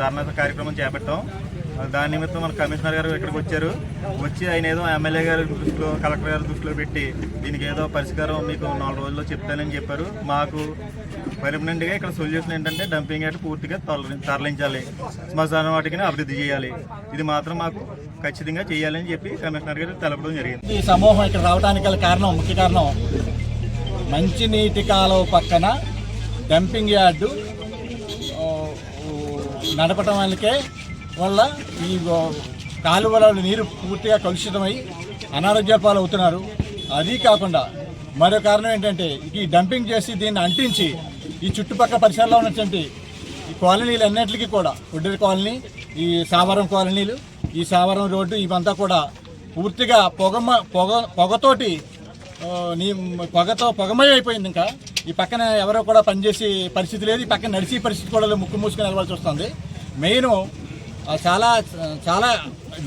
ధర్నా కార్యక్రమం చేపట్టాం. దాని నిమిత్తం మన కమిషనర్ గారు ఇక్కడికి వచ్చారు. వచ్చి ఆయన ఏదో ఎమ్మెల్యే గారి దృష్టిలో కలెక్టర్ గారి దృష్టిలో పెట్టి దీనికి ఏదో పరిష్కారం మీకు నాలుగు రోజుల్లో చెప్తానని చెప్పారు. మాకు పర్మనెంట్గా ఇక్కడ సొల్యూషన్ ఏంటంటే డంపింగ్ యార్డ్ పూర్తిగా తరలించాలి. శ్మశాన వాటికి అభివృద్ధి చేయాలి. ఇది మాత్రం మాకు ఖచ్చితంగా చేయాలని చెప్పి కమిషనర్ గారు తెలపడం జరిగింది. ఈ సమూహం ఇక్కడ రావడానికి గల కారణం ముఖ్య కారణం మంచినీటి కాలువ పక్కన డంపింగ్ యార్డు నడపటం వల్లకే వల్ల ఈ కాలువలలో నీరు పూర్తిగా కలుషితమై అనారోగ్య పాలు అవుతున్నారు. అది కాకుండా మరో కారణం ఏంటంటే ఈ డంపింగ్ చేసి దీన్ని అంటించి ఈ చుట్టుపక్కల పరిసరాల్లో ఉన్నటువంటి ఈ కాలనీలు అన్నింటికి కూడా ఉడ్డరి కాలనీ ఈ సావరం కాలనీలు ఈ సావరం రోడ్డు ఇవంతా కూడా పూర్తిగా పొగమ పొగ పొగతోటి నీ పొగతో పొగమయ అయిపోయింది ఇంకా. ఈ పక్కన ఎవరో కూడా పనిచేసే పరిస్థితి లేదు. ఈ పక్కన నడిచే పరిస్థితి కూడా లేదు. ముక్కు మూసుకొని వెళ్ళవలసి వస్తుంది. మెయిన్ చాలా చాలా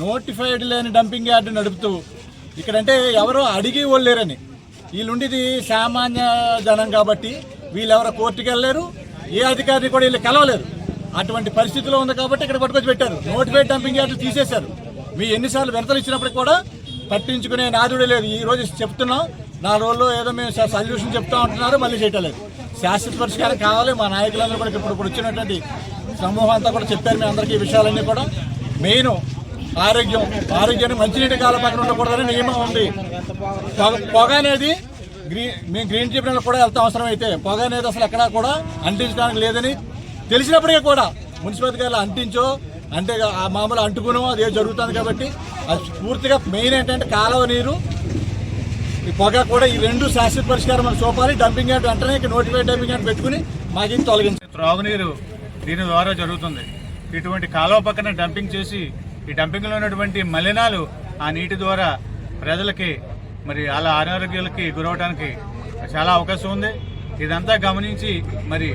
నోటిఫైడ్ లేని డంపింగ్ యార్డు నడుపుతూ ఇక్కడంటే ఎవరో అడిగి వాళ్ళు లేరని. వీళ్ళుండిది సామాన్య జనం కాబట్టి వీళ్ళెవరో కోర్టుకి వెళ్ళలేరు. ఏ అధికారిని కూడా వీళ్ళు కలవలేరు. అటువంటి పరిస్థితిలో ఉంది కాబట్టి ఇక్కడ పట్టుకొచ్చి పెట్టారు. నోటిఫైడ్ డంపింగ్ యార్డు తీసేశారు. మీ ఎన్నిసార్లు విడతలు ఇచ్చినప్పటికి కూడా పట్టించుకునే నాదుడే లేదు. ఈ రోజు చెప్తున్నాం. నా రోజుల్లో ఏదో మేము సల్యూషన్ సొల్యూషన్ చెప్తా ఉంటున్నారు మళ్ళీ చేయటలేదు. శాశ్వత పరిష్కారం కావాలి మా నాయకులందరూ కూడా ఇప్పుడు ఇప్పుడు వచ్చినటువంటి సమూహం అంతా కూడా చెప్పారు మీ అందరికీ ఈ విషయాలన్నీ కూడా. మెయిన్ ఆరోగ్యం ఆరోగ్యాన్ని మంచినీటి కాలం పక్కన ఉండకూడదని నియమం ఉంది. పొగ పొగ అనేది గ్రీన్ మేము గ్రీన్ ట్రిబ్యునల్ కూడా వెళ్తాం అవసరం అయితే పొగ అనేది అసలు ఎక్కడా కూడా అంటించడానికి లేదని తెలిసినప్పటికీ కూడా మున్సిపాలిటీ గారు అంటించో అంటే ఆ మామూలు అంటుకునో అదే జరుగుతుంది కాబట్టి అది పూర్తిగా మెయిన్ ఏంటంటే కాలువ నీరు ఈ పొగ కూడా ఈ రెండు శాశ్వత పరిష్కారం మనం చూపాలి డంపింగ్ యార్డ్ వెంటనే నోటిఫైడ్ డంపింగ్ యార్డ్ పెట్టుకుని మాకు ఇది తొలగించాలి త్రాగునీరు దీని ద్వారా జరుగుతుంది. ఇటువంటి కాలువ పక్కన డంపింగ్ చేసి ఈ డంపింగ్లో ఉన్నటువంటి మలినాలు ఆ నీటి ద్వారా ప్రజలకి మరి అలా అనారోగ్యాలకి గురవడానికి చాలా అవకాశం ఉంది. ఇదంతా గమనించి మరి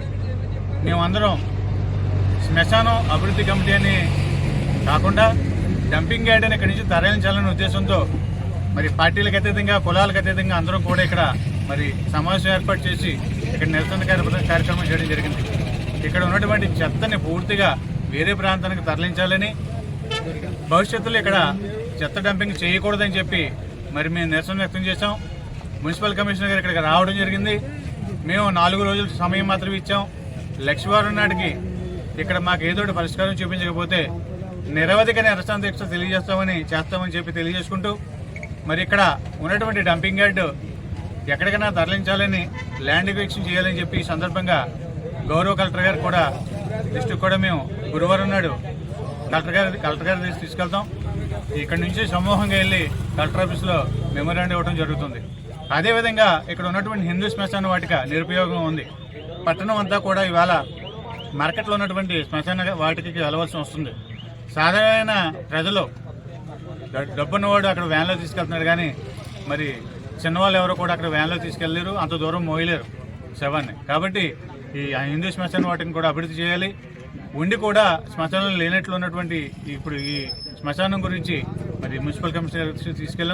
మేమందరం శ్మశానం అభివృద్ధి కమిటీ అని కాకుండా డంపింగ్ యార్డ్ అని ఇక్కడి నుంచి తరలించాలనే ఉద్దేశంతో మరి పార్టీలకు అతీతంగా కులాలకు అతీతంగా అందరం కూడా ఇక్కడ మరి సమావేశం ఏర్పాటు చేసి ఇక్కడ నిరసన కార్యక్రమం కార్యక్రమం చేయడం జరిగింది. ఇక్కడ ఉన్నటువంటి చెత్తని పూర్తిగా వేరే ప్రాంతానికి తరలించాలని భవిష్యత్తులో ఇక్కడ చెత్త డంపింగ్ చేయకూడదని చెప్పి మరి మేము నిరసన వ్యక్తం చేశాం. మున్సిపల్ కమిషనర్ గారు ఇక్కడికి రావడం జరిగింది. మేము నాలుగు రోజుల సమయం మాత్రం ఇచ్చాం. లక్ష్మీవారం నాటికి ఇక్కడ మాకు ఏదో పరిష్కారం చూపించకపోతే నిరవధిక నిరసన దీక్ష తెలియజేస్తామని చేస్తామని చెప్పి తెలియజేసుకుంటూ మరి ఇక్కడ ఉన్నటువంటి డంపింగ్ యార్డ్ ఎక్కడికైనా తరలించాలని ల్యాండ్ ఎక్విక్షన్ చేయాలని చెప్పి ఈ సందర్భంగా గౌరవ కలెక్టర్ గారు కూడా లిస్టు కూడా మేము గురువారం నాడు కలెక్టర్ గారి కలెక్టర్ గారి దగ్గరికి తీసుకెళ్తాం. ఇక్కడ నుంచి సమూహంగా వెళ్ళి కలెక్టర్ ఆఫీస్లో మెమోరాండం ఇవ్వడం జరుగుతుంది. అదేవిధంగా ఇక్కడ ఉన్నటువంటి హిందూ శ్మశాన వాటిక నిరుపయోగం ఉంది. పట్టణం అంతా కూడా ఇవాళ మార్కెట్లో ఉన్నటువంటి శ్మశాన వాటికి వెళ్ళవలసి వస్తుంది. సాధారణ ప్రజలు డబ్బున్నవాడు అక్కడ వ్యాన్లో తీసుకెళ్తున్నాడు కానీ మరి చిన్నవాళ్ళు ఎవరు కూడా అక్కడ వ్యాన్లో తీసుకెళ్ళలేరు. అంత దూరం మోయలేరు శవాన్ని. కాబట్టి ఈ హిందూ శ్మశాన వాటిని కూడా అభివృద్ధి చేయాలి. ఉండి కూడా శ్మశానంలో లేనట్లు ఉన్నటువంటి ఇప్పుడు ఈ శ్మశానం గురించి మరి మున్సిపల్ కమిషనర్ తీసుకెళ్ళాం.